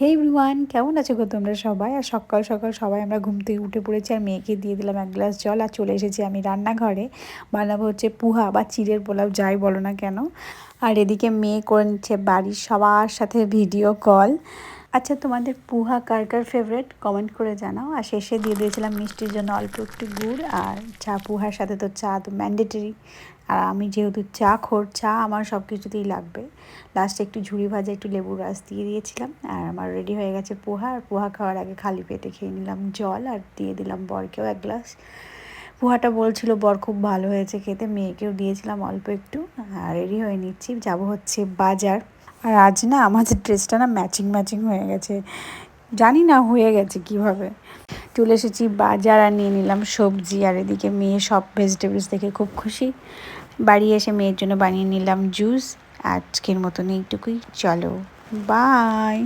হে everyone কেমন আছো গো তোমরা সবাই? আর সকাল সকাল সবাই আমরা ঘুম থেকে উঠে পড়েছি আর মেয়েকে দিয়ে দিলাম এক গ্লাস জল আর চলে এসেছি আমি রান্নাঘরে। বানাবো হচ্ছে পুহা বা চিড়ের পোলাও, যাই বলো না কেন। আর এদিকে মেয়ে করে নিচ্ছে বাড়ির সবার সাথে ভিডিও কল আচ্ছা তোমাদের পুহা কার কার ফেভারেট কমেন্ট করে জানাও। আর শেষে দিয়ে দিয়েছিলাম মিষ্টির জন্য অল্প একটু গুড় আর চা, পুহার সাথে তো চা তো ম্যান্ডেটরি আর আমি যেহেতু চা খোর, চা আমার সব কিছুতেই লাগবে। লাস্টে একটু ঝুড়ি ভাজা, একটু লেবুর রস দিয়ে দিয়েছিলাম। আর আমার রেডি হয়ে গেছে পোহা। আর পোহা খাওয়ার আগে খালি পেটে খেয়ে নিলাম জল আর দিয়ে দিলাম বরকেও এক গ্লাস। পোহাটা বলছিল, বর খুব ভালো হয়েছে খেতে। মেয়েকেও দিয়েছিলাম অল্প একটু। আর রেডি হয়ে নিচ্ছি। যাব হচ্ছে বাজার। আর আজ না আমাদের ড্রেসটা না ম্যাচিং ম্যাচিং হয়ে গেছে। জানি না হয়ে গেছে কীভাবে। চলে এসেছি বাজার আর নিয়ে নিলাম সবজি, আর এদিকে মেয়ে সব ভেজিটেবলস দেখে খুব খুশি। বাড়ি এসে মেয়ের জন্য বানিয়ে নিলাম জুস আজকের মতন এইটুকুই। চলো বাই